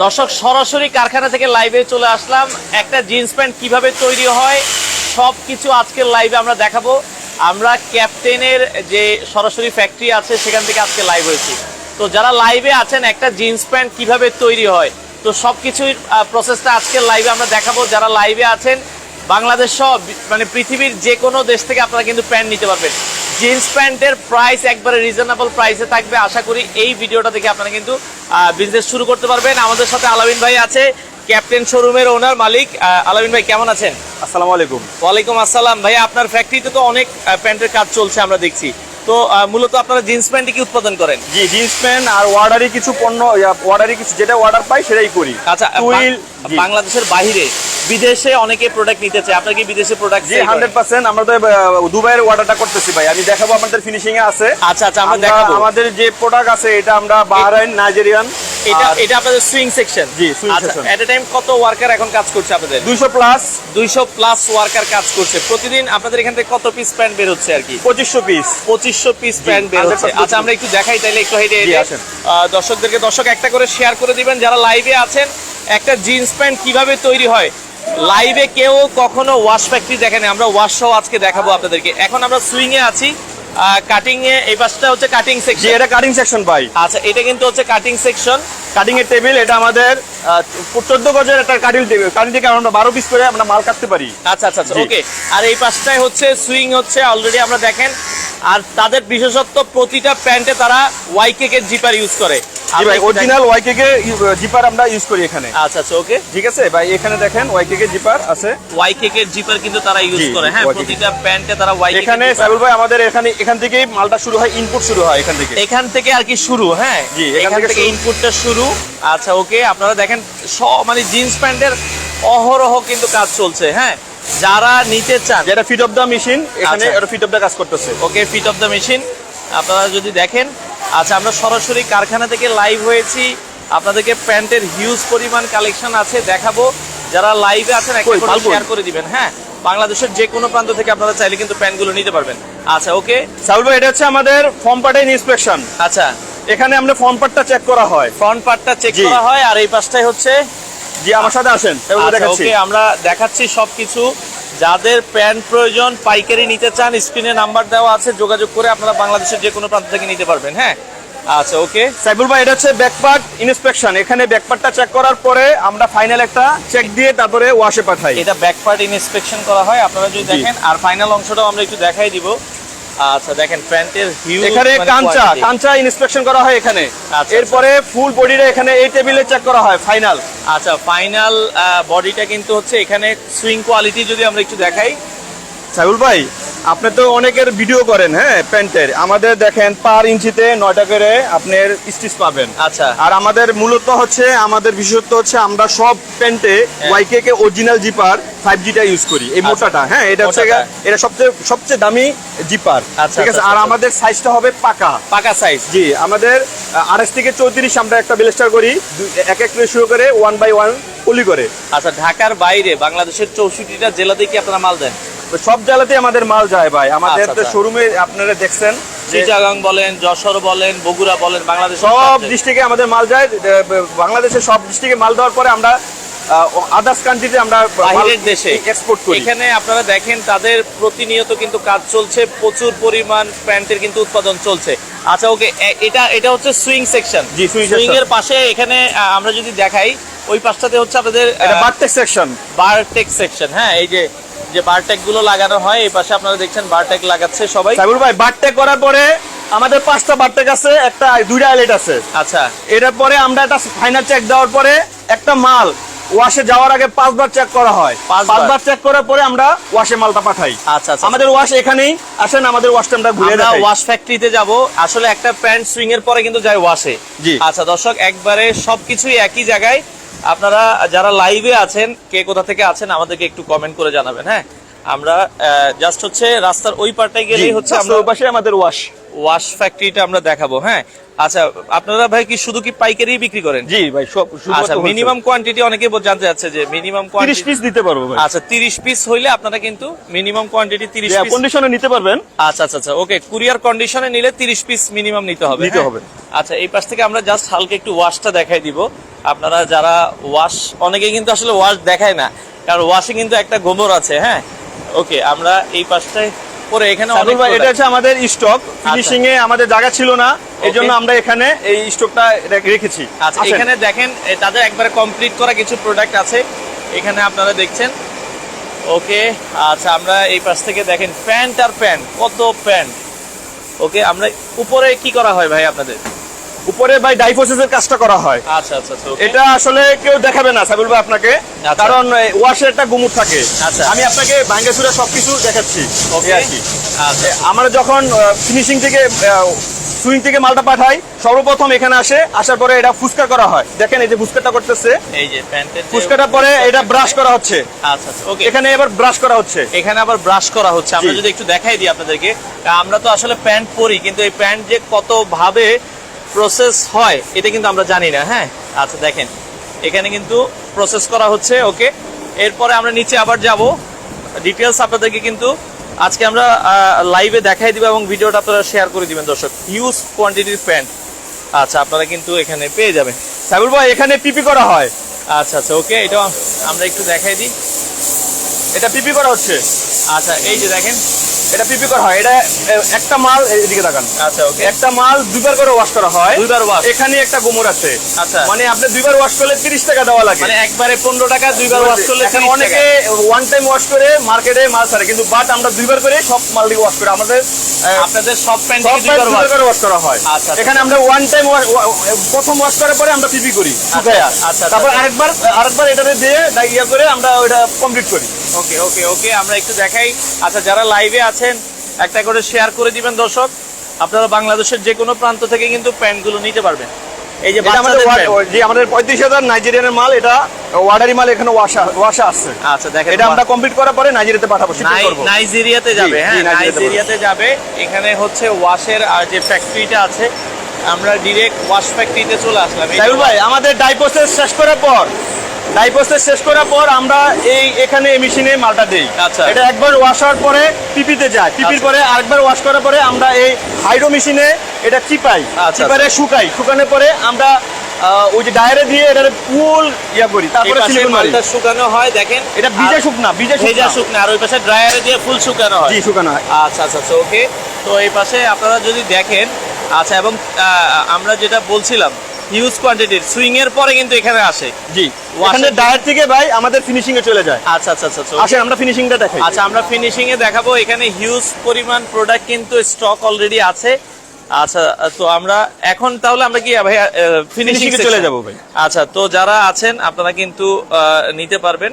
দর্শক, সরাসরি কারখানা থেকে লাইভে চলে আসলাম। একটা জিন্স প্যান্ট কীভাবে তৈরি হয় সব কিছু আজকের লাইভে আমরা দেখাবো। আমরা ক্যাপ্টেনের যে সরাসরি ফ্যাক্টরি আছে, সেখান থেকে আজকে লাইভ হয়েছি। তো যারা লাইভে আছেন, একটা জিন্স প্যান্ট কীভাবে তৈরি হয়, তো সব কিছুর প্রসেসটা আজকের লাইভে আমরা দেখাবো। যারা লাইভে আছেন, বাংলাদেশ সব মানে পৃথিবীর যে কোনো দেশ থেকে আপনারা কিন্তু প্যান্ট নিতে পারবেন। জিন্স প্যান্টের প্রাইস একবারে রিজনেবল প্রাইসে থাকবে। আশা করি এই ভিডিওটা থেকে আপনারা কিন্তু বিজনেস শুরু করতে পারবেন। আমাদের সাথে আলামিন ভাই আছে ক্যাপ্টেন শোরুমের ওনার মালিক। আহ, আলামিন ভাই কেমন আছেন? আসসালামু আলাইকুম। ওয়ালাইকুম আসসালাম। ভাই আপনার ফ্যাক্টরিতে তো অনেক প্যান্টের কাজ চলছে আমরা দেখছি। তো মূলত আপনারা জিন্স প্যান্টই কি উৎপাদন করেন? জি জিন্স প্যান্ট আর ওয়ার্ডারি কিছু পণ্য ওয়ার্ডারি কিছু যেটা অর্ডার পাই সেটাই করি। আচ্ছা বাংলাদেশের বাইরে বিদেশে অনেকে প্রোডাক্ট নিতে চায়। আপনার কি বিদেশে প্রোডাক্ট জি হান্ড্রেড পার্সেন্ট আমরা তো দুবাইয়ের অর্ডারটা করতেছি ভাই। আমি দেখাবো আমাদের ফিনিশিং এ আছে। আচ্ছা আচ্ছা আমরা দেখাবো। আমাদের যে প্রোডাক্ট আছে এটা আমরা বাহরাইন নাইজেরিয়ান এটা এটা আপনাদের সুইং সেকশন জি, আচ্ছা section। এট এ টাইম কত ওয়ার্কার এখন কাজ করছে আপনাদের? দুইশো প্লাস দুইশো প্লাস ওয়ার্কার কাজ করছে। প্রতিদিন আপনাদের এখান থেকে কত পিস প্যান্ট বের হচ্ছে আর কি? পঁচিশশো পিস পঁচিশশো পিস প্যান্ট বের হচ্ছে আচ্ছা আমরা একটু দেখাই তাইলে একটু হেঁটে জি, হেঁটে। দর্শকদেরকে দর্শক একটা করে শেয়ার করে দিবেন। যারা লাইভে আছেন একটা জিন্স প্যান্ট কীভাবে তৈরি হয় লাইভে কেউ কখনো ওয়াশ ফ্যাক্টরি দেখেনি। আমরা ওয়াশ শো আজকে দেখাবো আপনাদেরকে। এখন আমরা সুইং এ আছি। কাটিং এ এই পাশটা হচ্ছে কাটিং সেকশন এটা কাটিং সেকশন ভাই। আচ্ছা এটা কিন্তু হচ্ছে কাটিং সেকশন কাটিং এর টেবিল এটা আমাদের চোদ্দ গজের একটা টেবিল থেকে আমরা বারো পিস করে আমরা মাল কাটতে পারি। আচ্ছা আচ্ছা আচ্ছা ওকে আর এই পাশটায় হচ্ছে সুইং হচ্ছে অলরেডি আমরা দেখেন। আর তাদের বিশেষত্ব প্রতিটা প্যান্টে তারা ওয়াইকে এর জিপার ইউজ করে। অরিজিনাল জিপার আমরা ইউজ এখানে। আচ্ছা আচ্ছা ওকে ঠিক আছে? ভাই এখানে দেখেন ওয়াইকে কে জিপার আছে। কিন্তু তারা ইউজ করে। হ্যাঁ প্রতিটা প্যান্টে তারা ওয়াইকে এখানে সাইবুল ভাই আমাদের এখানে এখান থেকেই মালটা শুরু হয় ইনপুট শুরু হয় এখান থেকে। এখান থেকে আর কি শুরু হ্যাঁ? জি, এখান এখান থেকে থেকে ইনপুটটা শুরু। আচ্ছা ওকে আপনারা দেখেন সব মানে জিন্স প্যান্টের অহরহ কিন্তু কাজ চলছে হ্যাঁ? যারা নিতে চান যেটা ফিট অফ দ্য মেশিন এখানে আচ্ছা। এটা ফিট অফ দ্য কাজ করতেছে। Okay fit of the machine. আপনারা যদি দেখেন আচ্ছা আমরা সরাসরি কারখানা থেকে লাইভ হয়েছি। আপনাদেরকে প্যান্টের হিউজ পরিমাণ কালেকশন আছে দেখাবো। যারা লাইভে আছেন একটা শেয়ার করে দিবেন হ্যাঁ? বাংলাদেশের যে কোনো প্রান্ত থেকে আপনারা চাইলে কিন্তু প্যান্টগুলো নিতে পারবেন। আচ্ছা ওকে। সাইবুল ভাই এটা হচ্ছে আমাদের ফর্ম পার্টের ইন্সপেকশন। আচ্ছা। এখানে আমরা ফর্ম পার্টটা চেক করা হয়। ফ্রন্ট পার্টটা চেক করা হয় আর এই পাশটাই হচ্ছে জি আমার সাথে আসেন আচ্ছা দেখাচ্ছি। ওকে আমরা দেখাচ্ছি সবকিছু। যাদের প্যান্ট প্রয়োজন পাইকারি নিতে চান স্ক্রিনে নাম্বার দেওয়া আছে যোগাযোগ করে আপনারা বাংলাদেশের যে কোনো প্রান্ত থেকে নিতে পারবেন হ্যাঁ? আচ্ছা ওকে সাইবুল ভাই এটা হচ্ছে ব্যাক পার্ট ইন্সপেকশন এখানে ব্যাক পার্টটা চেক করার পরে আমরা ফাইনাল একটা চেক দিয়ে তারপরে ওয়াশে পাঠাই। এটা ব্যাক পার্ট ইন্সপেকশন করা হয় আপনারা যদি দেখেন আর ফাইনাল অংশটাও আমরা একটু দেখাই দিব। আচ্ছা দেখেন প্যান্টের হিউজ এখানে কাঞ্চা কাঁচা ইন্সপেকশন করা হয় এখানে। আচ্ছা। এরপরে ফুল বডিটা এখানে এই টেবিলে চেক করা হয় ফাইনাল আচ্ছা ফাইনাল বডিটা কিন্তু হচ্ছে এখানে সুইং কোয়ালিটি যদি আমরা একটু দেখাই সাইবুল ভাই আপনি তো অনেকের ভিডিও করেন হ্যাঁ প্যান্টের। আমাদের দেখেন পার ইঞ্চিতে নয়টা করে আপনার স্টিচ পাবেন। আচ্ছা। আর আমাদের মূলত হচ্ছে আমাদের বিশেষত্ব হচ্ছে আমরা সব প্যান্টে। ওয়াইকে কে অরিজিনাল জিপার ফাইভ জিটা ইউজ করি। এই আচ্ছা। মোটাটা হ্যাঁ এটা হচ্ছে এটা সবচেয়ে সবচেয়ে দামি জিপার আচ্ছা, ঠিক আছে? আচ্ছা, আর। আমাদের সাইজটা হবে পাকা। পাকা সাইজ জি আমাদের আড়াইশ থেকে চৌত্রিশ আমরা একটা বেলেস্টার করি। এক এক করে শুরু করে ওয়ান বাই ওয়ান পলি করে। আচ্ছা ঢাকার বাইরে বাংলাদেশের চৌষট্টিটা জেলাতে কি আপনারা মাল দেন? সব জেলাতে আমাদের মাল যায় ভাই। আমাদের আচ্ছা, তো আচ্ছা। শোরুমে আপনারা দেখছেন চিটাগাং বলেন যশোর বলেন বগুড়া বলেন বাংলাদেশ সব ডিস্ট্রিক্টে আমাদের মাল যায়। বাংলাদেশের সব ডিস্ট্রিক্টে মাল দেওয়ার পরে আমরা আদার্স কান্ট্রিতে আমরা বাহিরের দেশে। এক্সপোর্ট করি। এখানে আপনারা দেখেন তাদের প্রতিনিয়ত কিন্তু কাজ চলছে। প্রচুর পরিমাণ প্যান্টের কিন্তু উৎপাদন চলছে। আচ্ছা ওকে এটা এটা হচ্ছে সুইং সেকশন জি, সুইং এর পাশে এখানে আমরা যদি দেখাই ওই পাশটাতে হচ্ছে আপনাদের বারটেক সেকশন বারটেক সেকশন হ্যাঁ এই যে যে বারটেকগুলো লাগানো হয় এই পাশে আপনারা দেখছেন বারটেক লাগাচ্ছে সবাই। সাইবুল ভাই বারটেক করার পরে আমাদের পাঁচটা বারটেক আছে একটা দুইটা আইলেট আছে। আচ্ছা। এটার পরে আমরা একটা ফাইনাল চেক দেওয়ার পরে একটা মাল ওয়াশে যাওয়ার আগে পাঁচবার চেক করা হয়। পাঁচবার? চেক করার পরে আমরা ওয়াশে মালটা পাঠাই। আচ্ছা আচ্ছা। আমাদের ওয়াশ এখানেই আসেন আমাদের ওয়াশটা আমরা ঘুরে দেখাই ওয়াশ ফ্যাক্টরিতে যাব। আসলে একটা প্যান্ট সুইং এর পরে কিন্তু যায় ওয়াশে জি। আচ্ছা দর্শক একবারে সবকিছুই একই জায়গায়। আপনারা যারা লাইভে আছেন কে কোথা থেকে আছেন আমাদেরকে একটু কমেন্ট করে জানাবেন হ্যাঁ? আমরা জাস্ট হচ্ছে রাস্তার ওই পারটায় গেলেই হচ্ছে আমরা ওই পাশে আমাদের ওয়াশ ওয়াশ ফ্যাক্টরিটা আমরা দেখাবো হ্যাঁ? আচ্ছা আপনারা ভাই কি শুধু কি পাইকারি বিক্রি করেন? জি ভাই সব আচ্ছা মিনিমাম কোয়ান্টিটি অনেকে জানতে যাচ্ছে যে মিনিমাম 30 পিস দিতে পারব ভাই। আচ্ছা 30 পিস হইলে আপনারা কিন্তু মিনিমাম কোয়ান্টিটি 30 পিস কন্ডিশনে নিতে পারবেন। আচ্ছা আচ্ছা আচ্ছা ওকে কুরিয়ার কন্ডিশনে নিলে 30 পিস মিনিমাম নিতে হবে নিতে হ্যাঁ? হবে। আচ্ছা এই পাশ থেকে আমরা জাস্ট হালকা একটু ওয়াশটা দেখাই দিব। আপনারা যারা ওয়াশ অনেকে কিন্তু আসলে ওয়াশ দেখায় না কারণ ওয়াশে কিন্তু একটা গোবর আছে হ্যাঁ? ওকে আমরা এই পাশটায় পরে এখানে অনেক ভাই এটা হচ্ছে আমাদের স্টক ফিনিশিং এ আমাদের জায়গা ছিল না এই জন্য আমরা এখানে এই স্টকটা রেখেছি। আচ্ছা এখানে দেখেন তাদের একবারে কমপ্লিট করা কিছু প্রোডাক্ট আছে। এখানে আপনারা দেখছেন। ওকে আচ্ছা আমরা এই পাশ থেকে দেখেন প্যান্ট আর প্যান্ট কত প্যান্ট ওকে আমরা উপরে কি করা হয় ভাই আপনাদের? উপরে ভাই ডাইফোসেসের কাজটা করা হয়। আচ্ছা আচ্ছা আচ্ছা এটা আসলে কেউ দেখাবে না সাবিল ভাই আপনাকে। আচ্ছা। কারণ ওয়াশের একটা গুমুট থাকে। আচ্ছা। আমি আপনাকে ভাঙ্গে সুরে সবকিছু দেখাচ্ছি। আর আচ্ছা। আমরা যখন ফিনিশিং থেকে সুইং থেকে মালটা পাঠাই সর্বপ্রথম এখানে আসে আসার পরে এটা ফুসকা করা হয়। দেখেন এই যে ফুসকাটা করতেছে। এই যে ফুসকাটা পরে এটা ব্রাশ করা হচ্ছে। আচ্ছা আচ্ছা ওকে এখানে এবার ব্রাশ করা হচ্ছে। এখানে আবার ব্রাশ করা হচ্ছে। আমরা যদি একটু দেখাই দিই আপনাদেরকে আমরা তো আসলে প্যান্ট পরি কিন্তু এই প্যান্ট যে কত ভাবে প্রসেস হয়, এটা কিন্তু আমরা জানি না হ্যাঁ? আচ্ছা দেখেন। এখানে কিন্তু প্রসেস করা হচ্ছে, ওকে? এরপরে আমরা নিচে আবার যাব। ডিটেলস আপনাদেরকে কিন্তু আজকে আমরা লাইভে দেখাই দিব এবং ভিডিওটা আপনারা শেয়ার করে দিবেন, দর্শক। হিউজ কোয়ান্টিটির প্যান্ট আচ্ছা আপনারা কিন্তু এখানে পেয়ে যাবেন। সাবিল ভাই, এখানে পিপি করা হয়। আচ্ছা আচ্ছা ওকে এটা আমরা একটু দেখাই দিই। এটা পিপি করা হচ্ছে। আচ্ছা এই যে দেখেন এটা পিপি করা হয়। এটা একটা মাল এদিকে তাকান। আচ্ছা ওকে একটা মাল দুইবার করে ওয়াশ করা হয়। দুইবার wash। এখানে একটা গোমর আছে। আচ্ছা। মানে আপনি দুইবার ওয়াশ করলে 30 টাকা দেওয়া লাগে। মানে একবারে পনেরো টাকা দুইবার ওয়াশ করলে এখন অনেকে ওয়ান টাইম ওয়াশ করে মার্কেটে মাল ছাড়ে কিন্তু বাট আমরা দুইবার করে সব মাল দিয়ে ওয়াশ করি। আমাদের আপনাদের সব প্যান্ট দুইবার ওয়াশ করা হয়। আচ্ছা, আচ্ছা। এখানে আমরা ওয়ান টাইম প্রথম ওয়াশ করার পরে আমরা পিপি করি। আচ্ছা, তারপর আচ্ছা। আরেকবার আরেকবার এটাতে দিয়ে ইয়ে করে আমরা ওটা কমপ্লিট করি। ওকে ওকে ওকে আমরা একটু দেখাই। আচ্ছা যারা লাইভে আছেন একটা করে শেয়ার করে দিবেন দর্শক। আপনারা বাংলাদেশের যে কোনো প্রান্ত থেকে কিন্তু প্যান্টগুলো নিতে পারবেন। এই যে যে আমাদের পঁয়ত্রিশ হাজার নাইজেরিয়ানের মাল এটা ওয়ার্ডারি মাল এখানে ওয়াশা ওয়াশা আসছে আচ্ছা দেখেন এটা আমরা কমপ্লিট করার পরে নাইজেরিয়াতে পাঠাবো নাইজেরিয়াতে যাবে হ্যাঁ নাইজেরিয়াতে যাবে। এখানে হচ্ছে ওয়াশের যে ফ্যাক্টরিটা আছে আমরা ডিরেক্ট ওয়াশ ফ্যাক্টরিতে চলে আসলাম। ভাই আমাদের ডাইপোসেস শেষ করার পর ডাইপোসেস শেষ করার পর আমরা এই এখানে এই মেশিনে মালটা দেই। আচ্ছা। এটা একবার ওয়াশ হওয়ার পরে পিপিতে যায়। পিপির আচ্ছা। পরে আরেকবার ওয়াশ করার পরে আমরা এই হাইড্রো মেশিনে এটা চিপাই। আচ্ছা, চিপারে শুকাই। শুকানোর পরে আমরা ওই যে ডায়ারে দিয়ে এটা ফুল ইয়া করি। তারপরে সিলিকন মালটা শুকানো হয় দেখেন। এটা ভিজে শুকনা ভিজে ভেজা শুকনা। আর ওই পাশে ড্রায়ারে দিয়ে ফুল শুকানো হয়। জি শুকানো হয়। আচ্ছা আচ্ছা আচ্ছা ওকে তো এই পাশে আপনারা যদি দেখেন আচ্ছা এবং আমরা যেটা বলছিলাম হিউজ কোয়ান্টিটির সুইং এর পরে কিন্তু এখানে আসে। জি। এখানে ডায়ার থেকে ভাই আমাদের ফিনিশিং এ চলে যায়। আচ্ছা আচ্ছা আচ্ছা আচ্ছা। আসেন আমরা ফিনিশিংটা দেখাই। আচ্ছা আমরা ফিনিশিং এ দেখাবো। এখানে হিউজ পরিমাণ প্রোডাক্ট কিন্তু স্টক অলরেডি আছে। আচ্ছা তো আমরা এখন তাহলে আমরা কি ভাই ফিনিশিং এ চলে যাব ভাই। আচ্ছা তো যারা আছেন আপনারা কিন্তু নিতে পারবেন।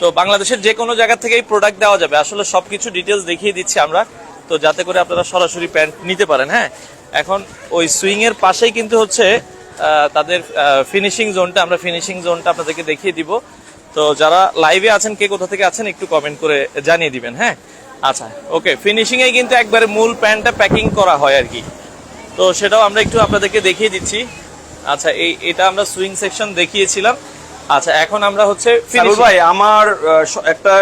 তো বাংলাদেশের যে কোনো জায়গা থেকেই প্রোডাক্ট দেওয়া যাবে। আসলে সবকিছু ডিটেলস দেখিয়ে দিচ্ছি আমরা। তো যাতে করে আপনারা সরাসরি প্যান্ট নিতে পারেন হ্যাঁ? এখন ওই সুইং এর পাশেই কিন্তু হচ্ছে তাদের ফিনিশিং জোনটা আমরা ফিনিশিং জোনটা আপনাদেরকে দেখিয়ে দিব। তো যারা লাইভে আছেন কে কোথা থেকে আছেন একটু কমেন্ট করে জানিয়ে দিবেন হ্যাঁ? আচ্ছা ওকে ফিনিশিং এ কিন্তু একবারে মূল প্যান্টটা প্যাকিং করা হয় আর কি। তো সেটাও আমরা একটু আপনাদেরকে দেখিয়ে দিচ্ছি। আচ্ছা এই এটা আমরা সুইং সেকশন দেখিয়েছিলাম। আচ্ছা এখন আমরা হচ্ছে ভাই আমার একটা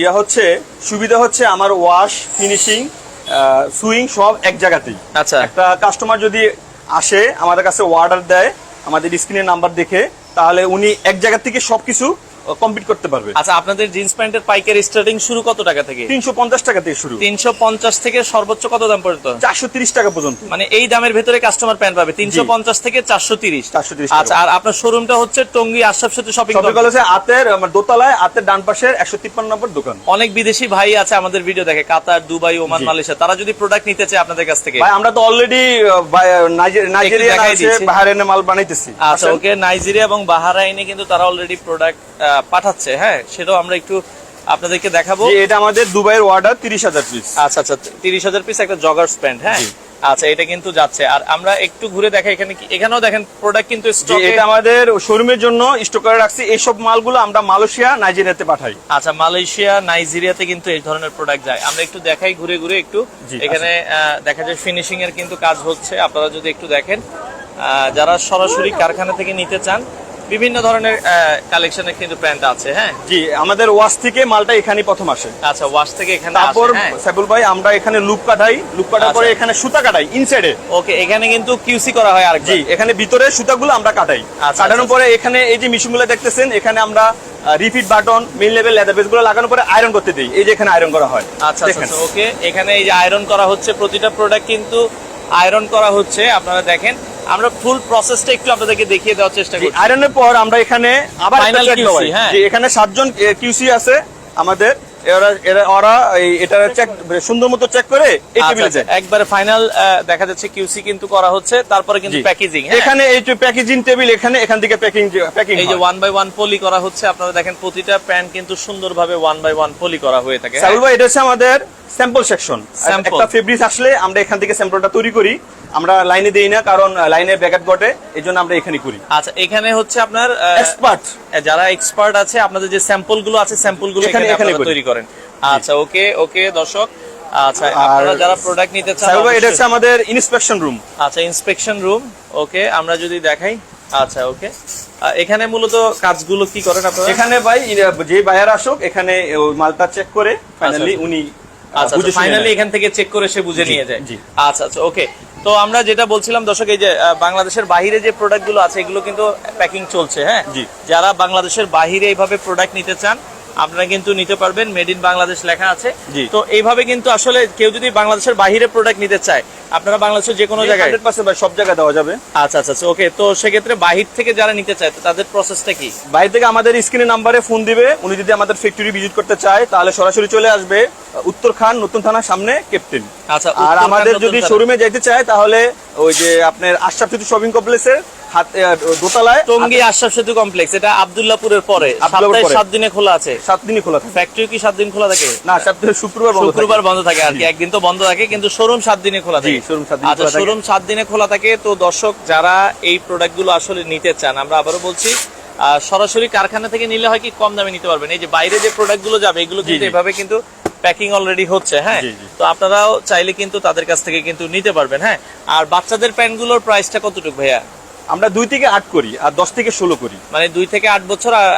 ইয়া হচ্ছে সুবিধা হচ্ছে আমার ওয়াশ ফিনিশিং সুইং সব এক জায়গাতেই। আচ্ছা। একটা কাস্টমার যদি আসে, আমাদের কাছে অর্ডার দেয়, আমাদের স্ক্রিনের নাম্বার দেখে, তাহলে উনি এক জায়গা থেকে সবকিছু কমপ্লিট করতে পারবে। আচ্ছা আপনাদের জিন্স প্যান্টের পাইকারি স্টার্টিং শুরু কত টাকা থেকে? তিনশো পঞ্চাশ টাকা থেকে শুরু। তিনশো পঞ্চাশ থেকে সর্বোচ্চ কত দাম পর্যন্ত? চারশো তিরিশ টাকা পর্যন্ত। মানে এই দামের ভেতরে কাস্টমার প্যান্ট পাবে। তিনশো পঞ্চাশ থেকে চারশো তিরিশ। 430 টাকা। আচ্ছা আর আপনার শোরুমটা হচ্ছে টঙ্গী আশরাফ সেতু শপিং শপিং কলেজে আতের আমার দোতলায় আতের ডান পাশের একশো তিপ্পান্ন নম্বর দোকান। অনেক বিদেশি ভাই আছে আমাদের ভিডিও দেখে কাতার দুবাই ওমান মালয়েশিয়া। তারা যদি প্রোডাক্ট নিতে চায় আপনাদের কাছ থেকে। ভাই আমরা তো অলরেডি নাইজেরিয়া আছে। বাহারেনে মাল বানাইতেছি। আচ্ছা ওকে নাইজেরিয়া এবং বাহারাইনে কিন্তু তারা অলরেডি প্রোডাক্ট পাঠাচ্ছে হ্যাঁ? সেটাও আমরা একটু আপনাদেরকে দেখাবো। এটা আমাদের দুবাইয়ের অর্ডার তিরিশ হাজার পিস আচ্ছা আচ্ছা তিরিশ হাজার পিস একটা জগার্স প্যান্ট হ্যাঁ? আচ্ছা এটা কিন্তু যাচ্ছে। আর আমরা একটু ঘুরে দেখাই এখানে এখানেও দেখেন প্রোডাক্ট কিন্তু এটা আমাদের শোরুমের জন্য স্টক করে রাখছি। এইসব মালগুলো আমরা মালয়েশিয়া নাইজেরিয়াতে পাঠাই। আচ্ছা মালয়েশিয়া নাইজেরিয়াতে কিন্তু এই ধরনের প্রোডাক্ট যায়। আমরা একটু দেখাই ঘুরে ঘুরে একটু। এখানে দেখা যায় ফিনিশিং এর কিন্তু কাজ হচ্ছে। আপনারা যদি একটু দেখেন আহ, যারা সরাসরি কারখানা থেকে নিতে চান বিভিন্ন ধরনের কালেকশনের কিন্তু প্যান্ট আছে হ্যাঁ? জি আমাদের ওয়াশ থেকে মালটা এখানে প্রথম আসে। আচ্ছা ওয়াশ থেকে এখানে তারপর হ্যাঁ। সাইবুল ভাই আমরা এখানে লুপ কাটাই লুপ কাটার পরে আচ্ছা। এখানে সুতা কাটাই ইনসাইডে ওকে এখানে কিন্তু কিউসি করা হয় আর জি এখানে ভিতরে সুতাগুলো আমরা কাটাই। আচ্ছা, কাটানোর আচ্ছা। পরে এখানে এই যে মেশিনগুলো দেখতেছেন এখানে আমরা repeat button mill level leather বেসগুলো লাগানোর পরে আয়রন করতে দিই। এই যে এখানে আয়রন করা হয়। আচ্ছা দেখেন। আচ্ছা ওকে। এখানে এই যে আয়রন করা হচ্ছে প্রতিটা প্রোডাক্ট কিন্তু আয়রন করা হচ্ছে। আপনারা দেখেন আমরা ফুল প্রসেসটা একটু আপনাদেরকে দেখিয়ে দেওয়ার চেষ্টা জি করছি। আয়রনের পর আমরা এখানে আবার check হ্যাঁ। এখানে সাতজন কিউসি আছে আমাদের। এরা এরা ওরা এটা চেক সুন্দর মতো চেক করে আচ্ছা, আচ্ছা, একবারে ফাইনাল দেখা যাচ্ছে কিউসি কিন্তু করা হচ্ছে তারপরে কিন্তু প্যাকেজিং এখানে এই যে প্যাকেজিং টেবিল এখানে এখান থেকে প্যাকিং প্যাকিং এই যে ওয়ান বাই ওয়ান পলি করা হচ্ছে আপনারা দেখেন প্রতিটা প্যান্ট কিন্তু সুন্দরভাবে ওয়ান বাই ওয়ান পলি করা হয়ে থাকে হ্যাঁ? সাইবুল ভাই এটা হচ্ছে আমাদের স্যাম্পল সেকশন একটা ফেব্রিক আসলে আমরা এখান থেকে স্যাম্পলটা তৈরি করি। আমরা লাইনে দেই না কারণ লাইনে ব্যাঘাত ঘটে এই জন্য আমরা এখানে করি। আচ্ছা এখানে হচ্ছে আপনার এক্সপার্ট যারা এক্সপার্ট আছে আপনাদের যে স্যাম্পলগুলো আছে স্যাম্পলগুলো এখানে-। তৈরি করেন। আচ্ছা ওকে ওকে দর্শক। আচ্ছা আপনারা যারা প্রোডাক্ট নিতে চান এটা হচ্ছে আমাদের ইন্সপেকশন রুম আচ্ছা ইন্সপেকশন রুম ওকে আমরা যদি দেখাই আচ্ছা ওকে। এখানে মূলত কাজগুলো কি করেন আপনারা? এখানে ভাই যে বায়ার আসুক এখানে মালটা চেক করে ফাইনালি আচ্ছা। উনি আচ্ছা ফাইনালি এখান থেকে চেক করে সে বুঝে নিয়ে যায়। আচ্ছা আচ্ছা ওকে তো আমরা যেটা বলছিলাম দর্শক এই যে বাংলাদেশের বাহিরে যে প্রোডাক্টগুলো আছে এগুলো কিন্তু প্যাকিং চলছে হ্যাঁ? যারা বাংলাদেশের বাহিরে এইভাবে প্রোডাক্ট নিতে চান আপনারা কিন্তু নিতে পারবেন মেড ইন বাংলাদেশ লেখা আছে। তো এইভাবে কিন্তু আসলে কেউ যদি বাংলাদেশের বাইরে প্রোডাক্ট নিতে চায় আপনারা বাংলাদেশের যে কোনো জায়গায় সব জায়গায় দেওয়া যাবে। আচ্ছা আচ্ছা আচ্ছা ওকে তো সেক্ষেত্রে বাহির থেকে যারা নিতে চায় তাদের প্রসেসটা কি? বাইরে থেকে আমাদের স্ক্রিনের নাম্বারে ফোন দিবে। উনি যদি আমাদের ফ্যাক্টরি ভিজিট করতে চায় তাহলে সরাসরি চলে আসবে উত্তর খান নতুন থানার সামনে ক্যাপ্টেন আচ্ছা আর আমাদের যদি। শোরুমে যেতে চায় তাহলে ওই যে আপনার আশরাফ শপিং কমপ্লেক্সের দোতলায় টঙ্গী আশরাফ সেতু কমপ্লেক্স এটা আব্দুল্লাহপুরের পরে। সপ্তাহে সাত দিনে খোলা আছে। সাত দিনই খোলা থাকে। ফ্যাক্টরি কি সাত দিন খোলা থাকে? না সপ্তাহে শুক্রবার শুক্রবার বন্ধ থাকে আর কি। একদিন তো বন্ধ থাকে কিন্তু শোরুম সাত দিনে খোলা থাকে। আচ্ছা শোরুম সাত দিনে খোলা থাকে। তো দর্শক যারা এই প্রোডাক্টগুলো আসলে নিতে চান আমরা আবারও বলছি সরাসরি কারখানা থেকে নিলে হয় কি কম দামে নিতে পারবেন। এই যে বাইরে যে প্রোডাক্টগুলো যাবে এগুলো কিন্তু। এভাবে কিন্তু প্যাকিং অলরেডি হচ্ছে হ্যাঁ। তো আপনারাও চাইলে কিন্তু তাদের কাছ থেকে কিন্তু নিতে পারবেন হ্যাঁ? আর বাচ্চাদের প্যান্টগুলোর প্রাইসটা কতটুকু ভাইয়া? আমরা দুই থেকে আট করি আর দশ থেকে ষোলো করি মানে দুই থেকে আট বছর আর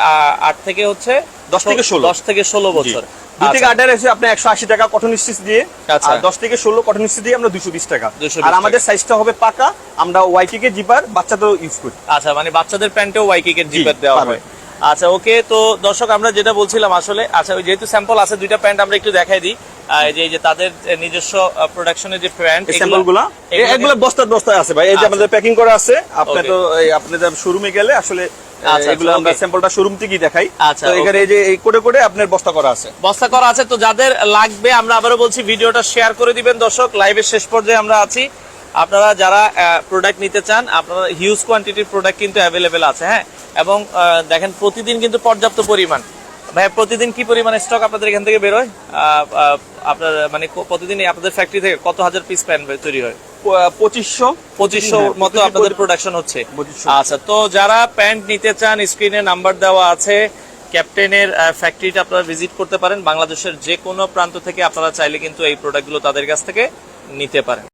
আট থেকে হচ্ছে দশ থেকে ষোলো। দশ থেকে ষোলো বছর দুই থেকে আচ্ছা। আটের এসে আপনি একশো আশি টাকা কটন স্টিচ দিয়ে আচ্ছা। আর দশ থেকে ষোলো কটন স্টিচ দিয়ে আমরা দুশো বিশ টাকা 220 আর আমাদের সাইজটা হবে পাকা আমরা ওয়াইটি কে জিপার বাচ্চাদেরও ইউজ করি আচ্ছা মানে বাচ্চাদের প্যান্টেও ওয়াইকিকের জি, জিপার দেওয়া। হয় আচ্ছা ওকে তো দর্শক আমরা যেটা বলছিলাম আসলে আচ্ছা ওই যেহেতু স্যাম্পল আছে দুইটা প্যান্ট আমরা একটু দেখাই দিই যে যে তাদের নিজস্ব প্রোডাকশনের যে প্যান্ট এগুলো বস্তার বস্তায় আছে ভাই। এই যে আচ্ছা। আমাদের প্যাকিং করা আছে আপনি তো এই আপনাদের শোরুমে গেলে আসলে এগুলো আমরা স্যাম্পলটা শোরুম থেকেই দেখাই। তো এখানে এই যে এই করে করে আপনার বস্তা করা আছে। বস্তা করা আছে তো যাদের লাগবে আমরা আবারও বলছি ভিডিওটা শেয়ার করে দিবেন দর্শক। লাইভের শেষ পর্যায়ে আমরা আছি। আপনারা যারা প্রোডাক্ট নিতে চান আপনারা হিউজ কোয়ান্টিটির প্রোডাক্ট কিন্তু অ্যাভেলেবেল আছে হ্যাঁ? এবং দেখেন প্রতিদিন কিন্তু পর্যাপ্ত পরিমাণ। ভাই প্রতিদিন কি পরিমাণে স্টক আপনাদের এখান থেকে বেরোয় আপনার মানে প্রতিদিন আপনাদের ফ্যাক্টরি থেকে কত হাজার পিস প্যান তৈরি হয়? পঁচিশশো। পঁচিশশো হ্যাঁ, মতো আপনাদের প্রোডাকশন হচ্ছে। আচ্ছা তো যারা প্যান্ট নিতে চান স্ক্রিনে নাম্বার দেওয়া আছে। ক্যাপ্টেনের ফ্যাক্টরিটা আপনারা ভিজিট করতে পারেন। বাংলাদেশের যে কোনো প্রান্ত থেকে আপনারা চাইলে কিন্তু এই প্রোডাক্টগুলো তাদের কাছ থেকে নিতে পারেন।